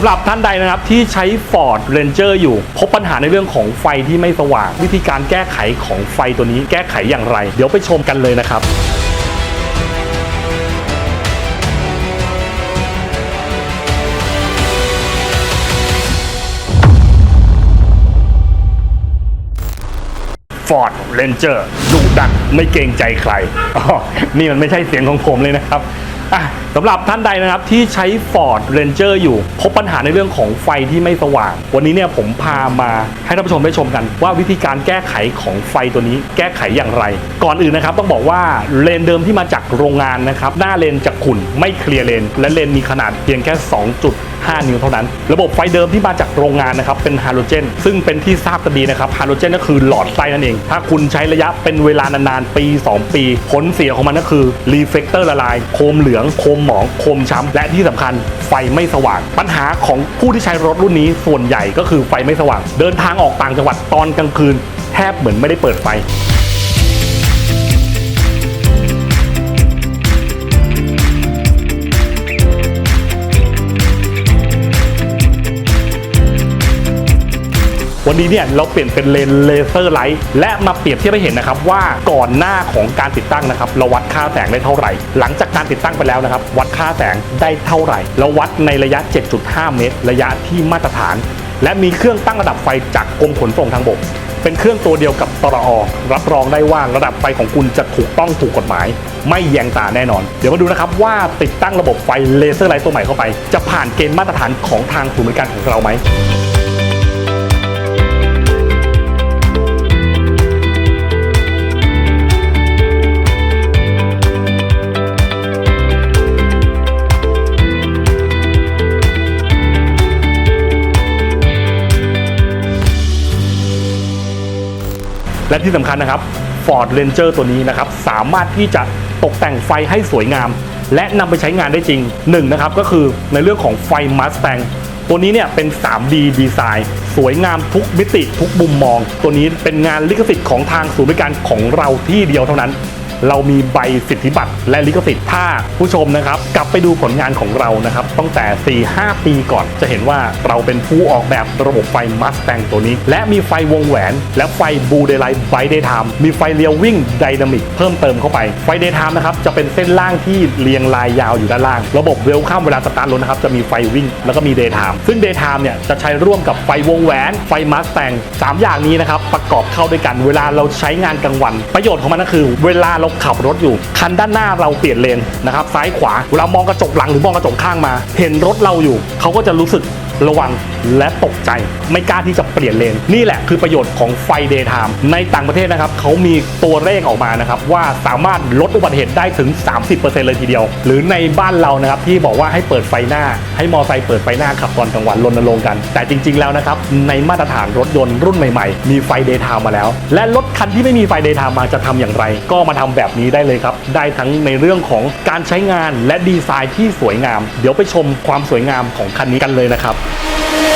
ำหรับท่านใดนะครับที่ใช้ Ford Ranger อยู่ พบปัญหาในเรื่องของไฟที่ไม่สว่าง วิธีการแก้ไขของไฟตัวนี้แก้ไขอย่างไร เดี๋ยวไปชมกันเลยนะครับ Ford Ranger ดุดันไม่เกรงใจใครอ๋อนี่มันไม่ใช่เสียงของผมเลยนะครับ อะสำหรับท่านใดนะครับที่ใช้ Ford Ranger อยู่พบปัญหาในเรื่องของไฟที่ไม่สว่าง วันนี้เนี่ยผมพามาให้ท่านผู้ชมได้ชมกัน ว่าวิธีการแก้ไขของไฟตัวนี้แก้ไขอย่างไร ก่อนอื่นนะครับต้องบอกว่าเลนเดิมที่มาจากโรงงานนะครับหน้าเลนจะขุ่นไม่เคลียร์เลน และเลนมีขนาดเพียงแค่ 2 จุด5 นิ้วเท่านั้น ระบบไฟเดิมที่มาจากโรงงานนะครับเป็นฮาโลเจน ซึ่งเป็นที่ทราบกันดีนะครับฮาโลเจนก็คือหลอดไฟนั่นเอง ถ้าคุณใช้ระยะเป็นเวลานานๆปี 2 ปี ผลเสียของมันก็คือรีเฟกเตอร์ละลาย โคมเหลือง โคมหมอง โคมช้ำ และที่สำคัญไฟไม่สว่าง ปัญหาของผู้ที่ใช้รถรุ่นนี้ส่วนใหญ่ก็คือไฟไม่สว่าง เดินทางออกต่างจังหวัดตอนกลางคืน แทบเหมือนไม่ได้เปิดไฟ วันนี้เนี่ยเราเปลี่ยนเป็นเลนเลเซอร์ไลท์และมาเปรียบเทียบให้เห็นนะครับว่าก่อนหน้าของการติดตั้งนะครับเราวัดค่าแสงได้เท่าไหร่ หลังจากการติดตั้งไปแล้วนะครับ วัดค่าแสงได้เท่าไหร่ เราวัดในระยะ 7.5 เมตร ระยะที่มาตรฐาน และมีเครื่องตั้งระดับไฟจากกรมขนส่งทางบกเป็นเครื่องตัวเดียวกับตรอรับรองได้ว่าระดับไฟของคุณจะถูกต้องถูกกฎหมาย ไม่แยงตาแน่นอน เดี๋ยวมาดูนะครับว่าติดตั้งระบบไฟเลเซอร์ไลท์ตัวใหม่เข้าไป จะผ่านเกณฑ์มาตรฐานของทางศูนย์บริการของเราไหม และที่สำคัญนะครับ Ford Ranger ตัวนี้นะครับสามารถที่จะตกแต่งไฟให้สวยงาม และนำไปใช้งานได้จริงหนึ่งนะครับก็คือในเรื่องของไฟ Mustang ตัวนี้เนี่ยเป็น 3D ดีไซน์ สวยงามทุกมิติทุกมุมมอง ตัวนี้เป็นงานลิขสิทธิ์ของทางศูนย์บริการของเราที่เดียวเท่านั้น เรามีใบสิทธิบัตรและลิขสิทธิ์ถ้าผู้ชมนะครับกลับไปดูผลงานของเรานะครับตั้งแต่ 4-5 ปีก่อนจะเห็นว่าเราเป็นผู้ออกแบบระบบไฟ Mustang ตัวนี้ และมีไฟวงแหวน และไฟบูเด l ไลท์ไบเดย์ไทม์มีไฟเลี้ยววิ่งไดนามิกเพิ่มเติมเข้าไปไฟเดย์ไทม์นะครับจะเป็นเส้นล่างที่เรียงลายยาวอยู่ด้านล่าง ระบบเวลคัมเวลาสตาร์ทรถนะครับจะมีไฟวิ่งแล้วก็มีเดย์ไทม์ซึ่งเดย์ไทม์เนี่ยจะใช้ร่วมกับไฟวงแหวน ไฟ Mustang สามอย่างนี้นะครับประกอบเข้าด้วยกันเวลาเราใช้งานกลางวัน ประโยชน์ของมันก็คือ เวลาเราขับรถอยู่ คันด้านหน้าเราเปลี่ยนเลนนะครับซ้ายขวาเวลามองกระจกหลังหรือมองกระจกข้างมา เห็นรถเราอยู่ เขาก็จะรู้สึก ระวังและตกใจ ไม่กล้าที่จะเปลี่ยนเลน นี่แหละคือประโยชน์ของไฟเดย์ไทม์ในต่างประเทศนะครับเขามีตัวเลขออกมานะครับว่าสามารถลดอุบัติเหตุได้ถึง 30%เลยทีเดียว หรือในบ้านเรานะครับที่บอกว่าให้เปิดไฟหน้า ให้มอไซค์เปิดไฟหน้าขับตอนกลางวันรณรงค์กัน แต่จริง ๆแล้วนะครับในมาตรฐานรถยนต์รุ่นใหม่ๆ มีไฟเดย์ไทม์มาแล้ว และรถคันที่ไม่มีไฟเดย์ไทม์มาจะทำอย่างไร ก็มาทำแบบนี้ได้เลยครับได้ทั้งในเรื่องของการใช้งานและดีไซน์ที่สวยงาม เดี๋ยวไปชมความสวยงามของคันนี้กันเลยนะครับ Yeah.